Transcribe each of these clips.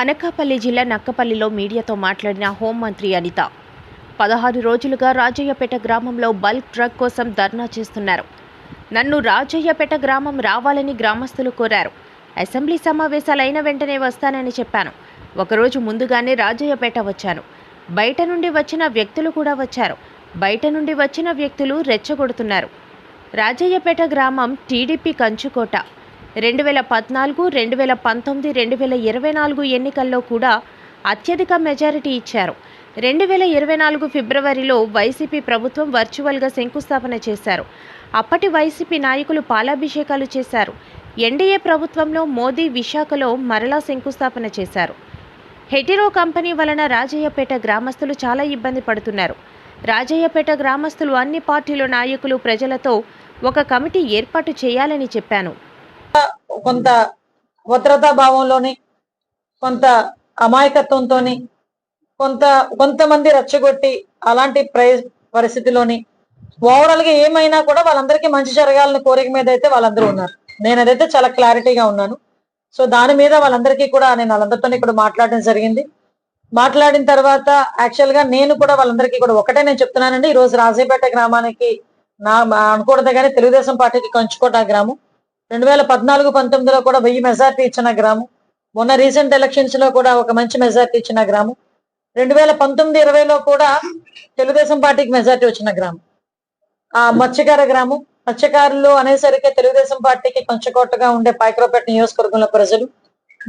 అనకాపల్లి జిల్లా నక్కపల్లిలో మీడియాతో మాట్లాడిన హోంమంత్రి అనిత. పదహారు రోజులుగా రాజయ్యపేట గ్రామంలో బల్క్ డ్రగ్ కోసం ధర్నా చేస్తున్నారు. నన్ను రాజయ్యపేట గ్రామం రావాలని గ్రామస్తులు కోరారు. అసెంబ్లీ సమావేశాలు అయిన వెంటనే వస్తానని చెప్పాను. ఒకరోజు ముందుగానే రాజయ్యపేట వచ్చాను. బయట నుండి వచ్చిన వ్యక్తులు కూడా వచ్చారు. బయట నుండి వచ్చిన వ్యక్తులు రెచ్చగొడుతున్నారు. రాజయ్యపేట గ్రామం టీడీపీ కంచుకోట. రెండు వేల పద్నాలుగు రెండు వేల పంతొమ్మిది రెండు వేల ఇరవై నాలుగు ఎన్నికల్లో కూడా అత్యధిక మెజారిటీ ఇచ్చారు. రెండు వేల ఇరవై నాలుగు ఫిబ్రవరిలో వైసీపీ ప్రభుత్వం వర్చువల్గా శంకుస్థాపన చేశారు. అప్పటి వైసీపీ నాయకులు పాలాభిషేకాలు చేశారు. ఎన్డీఏ ప్రభుత్వంలో మోదీ విశాఖలో మరలా శంకుస్థాపన చేశారు. హెటిరో కంపెనీ వలన రాజయ్యపేట గ్రామస్తులు చాలా ఇబ్బంది పడుతున్నారు. రాజయ్యపేట గ్రామస్తులు అన్ని పార్టీల నాయకులు ప్రజలతో ఒక కమిటీ ఏర్పాటు చేయాలని చెప్పాను. కొంత భద్రతా భావంలోని కొంత అమాయకత్వంతోని కొంత కొంతమంది రెచ్చగొట్టి అలాంటి ప్రై పరిస్థితిలోని ఓవరాల్గా ఏమైనా కూడా వాళ్ళందరికీ మంచి జరగాలని కోరిక మీద అయితే వాళ్ళందరూ ఉన్నారు. నేను అదైతే చాలా క్లారిటీగా ఉన్నాను. సో దాని మీద వాళ్ళందరికీ కూడా నేను వాళ్ళందరితో ఇక్కడ మాట్లాడడం జరిగింది. మాట్లాడిన తర్వాత యాక్చువల్గా నేను కూడా వాళ్ళందరికీ కూడా ఒకటే నేను చెప్తున్నానండి. ఈ రోజు రాజీపేట గ్రామానికి నా అనుకూడదు కానీ తెలుగుదేశం పార్టీకి కంచుకోట గ్రామం. రెండు వేల పద్నాలుగు పంతొమ్మిదిలో కూడా వెయ్యి మెజార్టీ ఇచ్చిన గ్రామం. మొన్న రీసెంట్ ఎలక్షన్స్లో కూడా ఒక మంచి మెజార్టీ ఇచ్చిన గ్రామం. రెండు వేల పంతొమ్మిది ఇరవైలో కూడా తెలుగుదేశం పార్టీకి మెజార్టీ వచ్చిన గ్రామం. ఆ మత్స్యకార గ్రామం. మత్స్యకారులు అనేసరికి తెలుగుదేశం పార్టీకి కొంచెకోటగా ఉండే పాయకరాపేట నియోజకవర్గంలో ప్రజలు.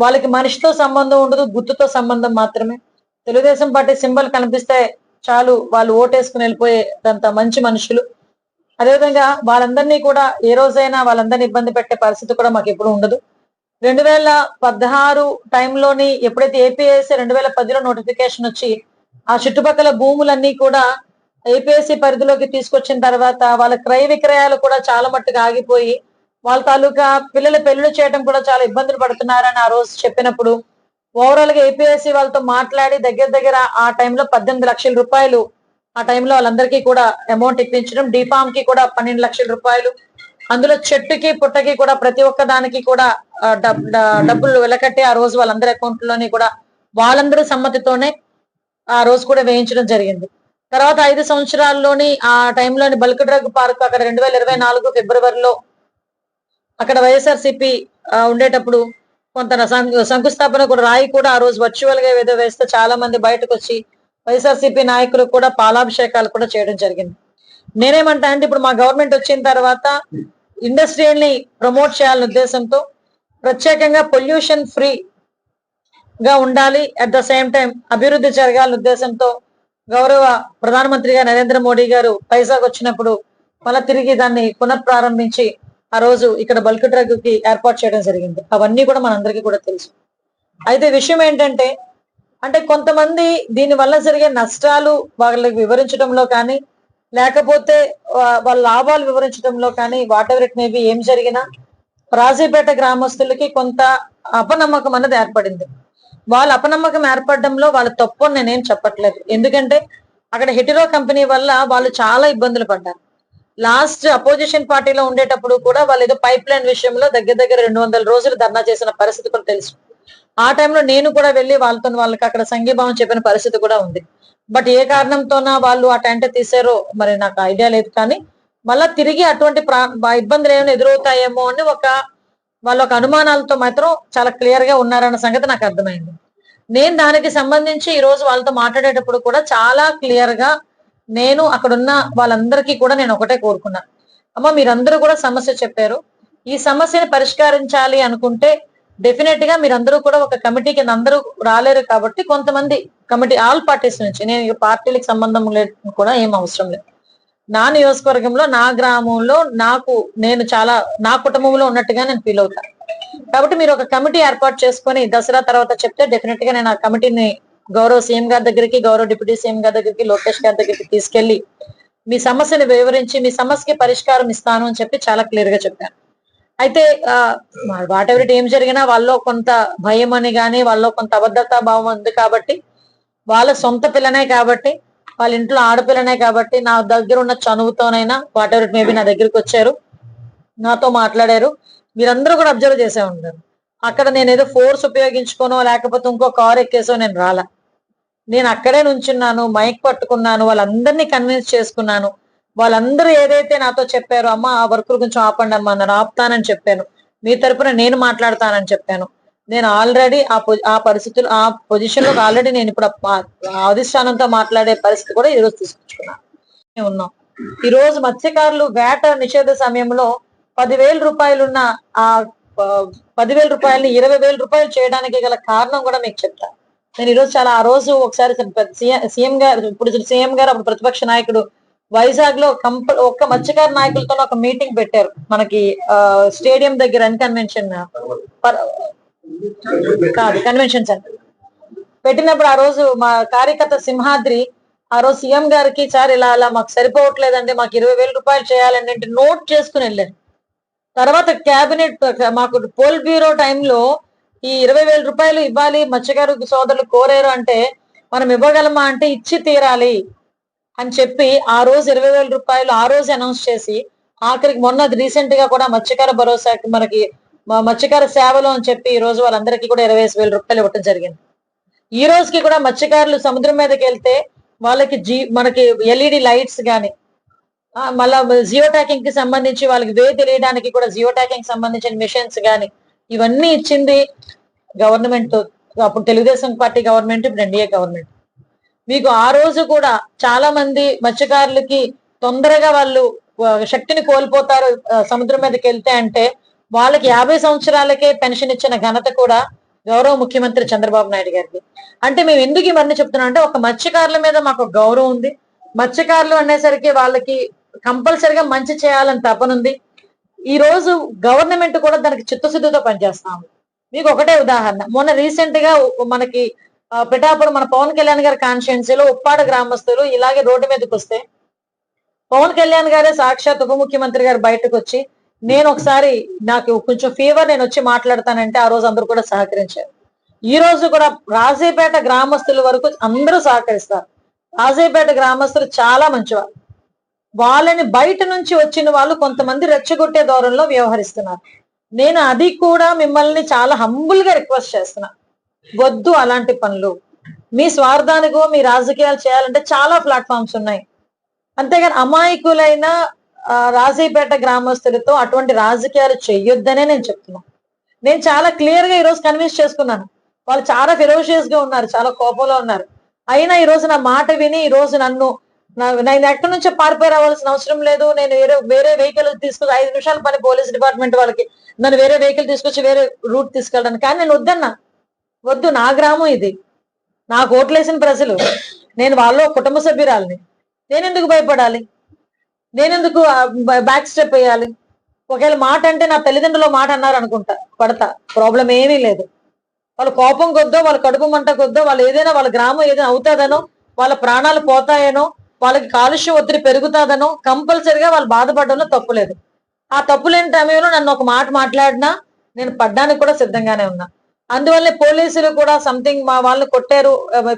వాళ్ళకి మనిషితో సంబంధం ఉండదు గుర్తుతో సంబంధం మాత్రమే. తెలుగుదేశం పార్టీ సింబల్ కనిపిస్తే చాలు వాళ్ళు ఓటేసుకుని వెళ్ళిపోయేదంత మంచి మనుషులు. అదేవిధంగా వాళ్ళందరినీ కూడా ఏ రోజైనా వాళ్ళందరినీ ఇబ్బంది పెట్టే పరిస్థితి కూడా మాకు ఎప్పుడు ఉండదు. రెండు వేల పదహారు టైంలోని ఎప్పుడైతే ఏపీఎస్సీ రెండు వేల పదిలో నోటిఫికేషన్ వచ్చి ఆ చుట్టుపక్కల భూములన్నీ కూడా ఏపీఎస్సీ పరిధిలోకి తీసుకొచ్చిన తర్వాత వాళ్ళ క్రయ విక్రయాలు కూడా చాలా మట్టుకు ఆగిపోయి వాళ్ళ తాలూకా పిల్లల పెళ్ళిళ్ళు చేయడం కూడా చాలా ఇబ్బందులు పడుతున్నారని ఆ రోజు చెప్పినప్పుడు ఓవరాల్గా ఏపీఎస్సీ వాళ్ళతో మాట్లాడి దగ్గర దగ్గర ఆ టైంలో పద్దెనిమిది లక్షల రూపాయలు ఆ టైంలో వాళ్ళందరికీ కూడా అమౌంట్ ఇప్పించడం. డిఫామ్కి కూడా పన్నెండు లక్షల రూపాయలు. అందులో చెట్టుకి పుట్టకి కూడా ప్రతి ఒక్క దానికి కూడా డబ్బులు వెలకట్టి ఆ రోజు వాళ్ళందరి అకౌంట్లోని కూడా వాళ్ళందరి సమ్మతితోనే ఆ రోజు కూడా వేయించడం జరిగింది. తర్వాత ఐదు సంవత్సరాల్లోని ఆ టైంలోని బల్క్ డ్రగ్ పార్క్ అక్కడ రెండు వేల ఇరవై నాలుగు ఫిబ్రవరిలో అక్కడ వైఎస్ఆర్సిపి ఉండేటప్పుడు కొంత శంకుస్థాపన కూడా రాయి కూడా ఆ రోజు వర్చువల్గా ఏదో వేస్తే చాలా మంది బయటకు వచ్చి వైఎస్ఆర్సీపీ నాయకులు కూడా పాలాభిషేకాలు కూడా చేయడం జరిగింది. నేనేమంటా అంటే ఇప్పుడు మా గవర్నమెంట్ వచ్చిన తర్వాత ఇండస్ట్రీని ప్రమోట్ చేయాలనే ఉద్దేశంతో ప్రత్యేకంగా పొల్యూషన్ ఫ్రీ గా ఉండాలి అట్ ద సేమ్ టైం అభివృద్ధి జరగాలనే ఉద్దేశంతో గౌరవ ప్రధానమంత్రిగా నరేంద్ర మోడీ గారు పైజాగ్ వచ్చినప్పుడు మళ్ళా తిరిగి దాన్ని పునఃప్రారంభించి ఆ రోజు ఇక్కడ బల్క్ డ్రగ్కి ఏర్పాటు చేయడం జరిగింది. అవన్నీ కూడా మనందరికీ కూడా తెలుసు. అయితే విషయం ఏంటంటే అంటే కొంతమంది దీని వల్ల జరిగే నష్టాలు వాళ్ళకి వివరించడంలో కానీ లేకపోతే వాళ్ళ లాభాలు వివరించడంలో కానీ వాట్ ఎవర్ ఇట్ మేబీ ఏం జరిగినా రాజీపేట గ్రామస్తులకి కొంత అపనమ్మకం అనేది ఏర్పడింది. వాళ్ళ అపనమ్మకం ఏర్పడడంలో వాళ్ళ తప్పు అని నేనేం చెప్పట్లేదు. ఎందుకంటే అక్కడ హెటిరో కంపెనీ వల్ల వాళ్ళు చాలా ఇబ్బందులు పడ్డారు. లాస్ట్ అపోజిషన్ పార్టీలో ఉండేటప్పుడు కూడా వాళ్ళు ఏదో పైప్ లైన్ విషయంలో దగ్గర దగ్గర రెండు వందల రోజులు ధర్నా చేసిన పరిస్థితి కూడా తెలుసు. ఆ టైంలో నేను కూడా వెళ్ళి వాళ్ళతో వాళ్ళకి అక్కడ సంఘీభావం చెప్పిన పరిస్థితి కూడా ఉంది. బట్ ఏ కారణంతోనా వాళ్ళు ఆ టెంట్ తీసారో మరి నాకు ఐడియా లేదు. కానీ మళ్ళా తిరిగి అటువంటి ప్రా ఇబ్బందులు ఏమైనా ఎదురవుతాయేమో అని ఒక వాళ్ళ ఒక అనుమానాలతో మాత్రం చాలా క్లియర్గా ఉన్నారన్న సంగతి నాకు అర్థమైంది. నేను దానికి సంబంధించి ఈ రోజు వాళ్ళతో మాట్లాడేటప్పుడు కూడా చాలా క్లియర్గా నేను అక్కడున్న వాళ్ళందరికీ కూడా నేను ఒకటే కోరుకున్నా. అమ్మ మీరందరూ కూడా సమస్య చెప్పారు. ఈ సమస్యని పరిష్కరించాలి అనుకుంటే డెఫినెట్గా మీరందరూ కూడా ఒక కమిటీ కింద అందరూ రాలేరు కాబట్టి కొంతమంది కమిటీ ఆల్ పార్టీస్ నుంచి నేను పార్టీలకు సంబంధం లేదు కూడా ఏం అవసరం లేదు. నా నియోజకవర్గంలో నా గ్రామంలో నాకు నేను చాలా నా కుటుంబంలో ఉన్నట్టుగా నేను ఫీల్ అవుతాను కాబట్టి మీరు ఒక కమిటీ ఏర్పాటు చేసుకొని దసరా తర్వాత చెప్తే డెఫినెట్గా నేను ఆ కమిటీని గౌరవ సీఎం గారి దగ్గరికి గౌరవ డిప్యూటీ సీఎం గారి దగ్గరికి లోకేష్ గారి దగ్గరికి తీసుకెళ్ళి మీ సమస్యను వివరించి మీ సమస్యకి పరిష్కారం ఇస్తాను అని చెప్పి చాలా క్లియర్గా చెప్పాను. అయితే వాట్ ఎవరి ఏం జరిగినా వాళ్ళలో కొంత భయం అని కానీ వాళ్ళలో కొంత అబద్ధతా భావం ఉంది కాబట్టి వాళ్ళ సొంత పిల్లనే కాబట్టి వాళ్ళ ఇంట్లో ఆడపిల్లనే కాబట్టి నా దగ్గర ఉన్న చనువుతోనైనా వాట్ ఎవర్ మేబీ నా దగ్గరికి వచ్చారు నాతో మాట్లాడారు. మీరందరూ కూడా అబ్జర్వ్ చేసే ఉంటారు. అక్కడ నేను ఏదో ఫోర్స్ ఉపయోగించుకోనో లేకపోతే ఇంకో కార్ ఎక్కేసో నేను రాలా. నేను అక్కడే నుంచున్నాను మైక్ పట్టుకున్నాను వాళ్ళందరినీ కన్విన్స్ చేసుకున్నాను. వాళ్ళందరూ ఏదైతే నాతో చెప్పారో అమ్మ ఆ వర్క్ కొంచెం ఆపండి అమ్మా నన్ను ఆపుతానని చెప్పాను. మీ తరపున నేను మాట్లాడతానని చెప్పాను. నేను ఆల్రెడీ ఆ ఆ పరిస్థితులు ఆ పొజిషన్లో ఆల్రెడీ నేను ఇప్పుడు అధిష్టానంతో మాట్లాడే పరిస్థితి కూడా ఈరోజు తీసుకొచ్చుకున్నాను. ఉన్నాం. ఈ రోజు మత్స్యకారులు వేట నిషేధ సమయంలో పదివేల రూపాయలున్న ఆ ఆ, పదివేల రూపాయలని ఇరవై వేల రూపాయలు చేయడానికి గల కారణం కూడా మీకు చెప్తా. నేను ఈరోజు చాలా ఆ రోజు ఒకసారి సీఎం గారు ఇప్పుడు సీఎం గారు అప్పుడు ప్రతిపక్ష నాయకుడు వైజాగ్లో కంప ఒక్క మత్స్యకార నాయకులతో ఒక మీటింగ్ పెట్టారు. మనకి స్టేడియం దగ్గర అన్ కన్వెన్షన్. కాదు కన్వెన్షన్ సెంటర్. పెట్టినప్పుడు ఆ రోజు మా కార్యకర్త సింహాద్రి ఆ రోజు సీఎం గారికి సార్ ఇలా అలా మాకు సరిపోవట్లేదండి మాకు ఇరవై వేల రూపాయలు చేయాలండి అంటే నోట్ చేసుకుని వెళ్ళాను తర్వాత క్యాబినెట్ మాకు పోల్ బ్యూరో టైంలో ఈ ఇరవై వేల రూపాయలు ఇవ్వాలి మత్స్యకారు సోదరులు కోరారు అంటే మనం ఇవ్వగలమా అంటే ఇచ్చి తీరాలి. అని చెప్పి ఆ రోజు ఇరవై వేల రూపాయలు ఆ రోజు అనౌన్స్ చేసి ఆఖరికి మొన్న రీసెంట్గా కూడా మత్స్యకార భరోసాకి మనకి మత్స్యకార సేవలు అని చెప్పి ఈ రోజు వాళ్ళందరికీ కూడా ఇరవై వేల రూపాయలు ఇవ్వటం జరిగింది. ఈ రోజుకి కూడా మత్స్యకారులు సముద్రం మీదకి వెళ్తే వాళ్ళకి జీ మనకి ఎల్ఈడి లైట్స్ కానీ మళ్ళా జియో ట్యాకింగ్కి సంబంధించి వాళ్ళకి వే తెలియడానికి కూడా జియో ట్యాకింగ్ సంబంధించిన మిషన్స్ కానీ ఇవన్నీ ఇచ్చింది గవర్నమెంట్. అప్పుడు తెలుగుదేశం పార్టీ గవర్నమెంట్ ఇప్పుడు ఎన్డీఏ గవర్నమెంట్. మీకు ఆ రోజు కూడా చాలా మంది మత్స్యకారులకి తొందరగా వాళ్ళు శక్తిని కోల్పోతారు సముద్రం మీదకి వెళ్తే అంటే వాళ్ళకి యాభై సంవత్సరాలకే పెన్షన్ ఇచ్చిన ఘనత కూడా గౌరవ ముఖ్యమంత్రి చంద్రబాబు నాయుడు గారికి. అంటే మేము ఎందుకు ఇవన్నీ చెప్తున్నాం అంటే ఒక మత్స్యకారుల మీద మాకు గౌరవం ఉంది. మత్స్యకారులు అనేసరికి వాళ్ళకి కంపల్సరిగా మంచి చేయాలని తపనుంది ఈ రోజు గవర్నమెంట్ కూడా దానికి చిత్తశుద్ధితో పనిచేస్తాము మీకు ఒకటే ఉదాహరణ. మొన్న రీసెంట్గా మనకి పిఠాపురం మన పవన్ కళ్యాణ్ గారి కాన్స్టిట్యున్సీలో ఉప్పాడ గ్రామస్తులు ఇలాగే రోడ్డు మీదకి వస్తే పవన్ కళ్యాణ్ గారే సాక్షాత్ ఉప ముఖ్యమంత్రి గారు బయటకు వచ్చి నేను ఒకసారి నాకు కొంచెం ఫీవర్ నేను వచ్చి మాట్లాడతానంటే ఆ రోజు అందరూ కూడా సహకరించారు. ఈ రోజు కూడా రాజేపేట గ్రామస్తుల వరకు అందరూ సహకరిస్తారు. రాజేపేట గ్రామస్తులు చాలా మంచివారు. వాళ్ళని బయట నుంచి వచ్చిన వాళ్ళు కొంతమంది రెచ్చగొట్టే దూరంలో వ్యవహరిస్తున్నారు. నేను అది కూడా మిమ్మల్ని చాలా హంబుల్గా రిక్వెస్ట్ చేస్తున్నా. వద్దు అలాంటి పనులు. మీ స్వార్థానికో మీ రాజకీయాలు చేయాలంటే చాలా ప్లాట్ఫామ్స్ ఉన్నాయి. అంతేగాని అమాయకులైన రాజీపేట గ్రామస్తులతో అటువంటి రాజకీయాలు చెయ్యొద్దనే నేను చెప్తున్నాను నేను చాలా క్లియర్గా ఈరోజు కన్విన్స్ చేసుకున్నాను. వాళ్ళు చాలా ఫెరోషియస్గా ఉన్నారు చాలా కోపంలో ఉన్నారు. అయినా ఈ రోజు నా మాట విని ఈ రోజు నన్ను నేను ఎక్కడి నుంచో పారిపోయి రావాల్సిన అవసరం లేదు. నేను వేరే వేరే వెహికల్ తీసుకొచ్చి ఐదు నిమిషాల పని పోలీస్ డిపార్ట్మెంట్ వాళ్ళకి నన్ను వేరే వెహికల్ తీసుకొచ్చి వేరే రూట్ తీసుకెళ్ళడానికి. కానీ నేను వద్దన్నా. వద్దు నా గ్రామం ఇది. నాకు ఓట్లేసిన ప్రజలు నేను వాళ్ళ కుటుంబ సభ్యురాలని. నేనెందుకు భయపడాలి? నేనెందుకు బ్యాక్ స్టెప్ వేయాలి? ఒకవేళ మాట అంటే నా తల్లిదండ్రులు మాట అన్నారు అనుకుంటా పడతా. ప్రాబ్లం ఏమీ లేదు. వాళ్ళ కోపం కొద్దో వాళ్ళ కడుపు మంట కొద్దో వాళ్ళు ఏదైనా వాళ్ళ గ్రామం ఏదైనా అవుతాదనో వాళ్ళ ప్రాణాలు పోతాయనో వాళ్ళకి కాలుష్యం ఒత్తిడి పెరుగుతాదనో కంపల్సరిగా వాళ్ళు బాధపడడంలో తప్పులేదు ఆ తప్పు లేని సమయంలో నన్ను ఒక మాట మాట్లాడినా నేను పడ్డానికి కూడా సిద్ధంగానే ఉన్నా. అందువల్లే పోలీసులు కూడా సంథింగ్ మా వాళ్ళని కొట్టారు.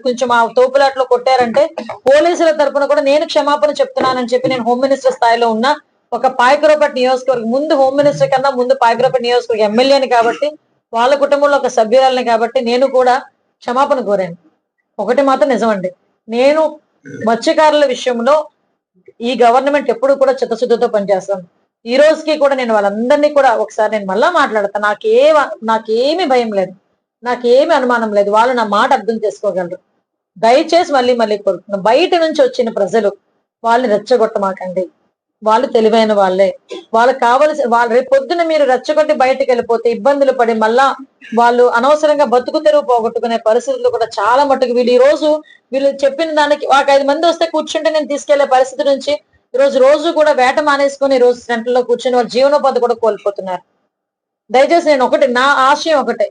కొంచెం మా తోపులాట్లో కొట్టారంటే పోలీసుల తరపున కూడా నేను క్షమాపణ చెప్తున్నానని చెప్పి నేను హోమ్ మినిస్టర్ స్థాయిలో ఉన్నా ఒక పాయకరోపేట నియోజకవర్గం ముందు హోమ్ మినిస్టర్ కన్నా ముందు పాయకరోపేట నియోజకవర్గం ఎమ్మెల్యేని కాబట్టి వాళ్ళ కుటుంబంలో ఒక సభ్యురాలని కాబట్టి నేను కూడా క్షమాపణ కోరాను. ఒకటి మాత్రం నిజమండి. నేను మత్స్యకారుల విషయంలో ఈ గవర్నమెంట్ ఎప్పుడు కూడా చిత్తశుద్ధితో పనిచేస్తాను. ఈ రోజుకి కూడా నేను వాళ్ళందరినీ కూడా ఒకసారి నేను మళ్ళా మాట్లాడతాను నాకే నాకేమీ భయం లేదు. నాకేమీ అనుమానం లేదు. వాళ్ళు నా మాట అర్థం చేసుకోగలరు. దయచేసి మళ్ళీ మళ్ళీ కోరుతున్నాను బయట నుంచి వచ్చిన ప్రజలు వాళ్ళని రెచ్చగొట్టమాకండి. వాళ్ళు తెలివైన వాళ్ళే. వాళ్ళకి కావలసిన వాళ్ళు రేపు పొద్దున మీరు రెచ్చగొట్టి బయటకు వెళ్ళిపోతే ఇబ్బందులు పడి మళ్ళా వాళ్ళు అనవసరంగా బతుకు తెరువు పోగొట్టుకునే పరిస్థితులు కూడా చాలా మటుకు వీళ్ళు ఈ రోజు వీళ్ళు చెప్పిన దానికి ఒక ఐదు మంది వస్తే కూర్చుంటే నేను తీసుకెళ్ళే పరిస్థితి నుంచి ఈ రోజు రోజు కూడా వేట మానేసుకొని ఈ రోజు సెంటర్లో కూర్చొని వాళ్ళ జీవనోపాధి కూడా కోల్పోతున్నారు. దయచేసి నేను ఒకటి నా ఆశయం ఒకటే.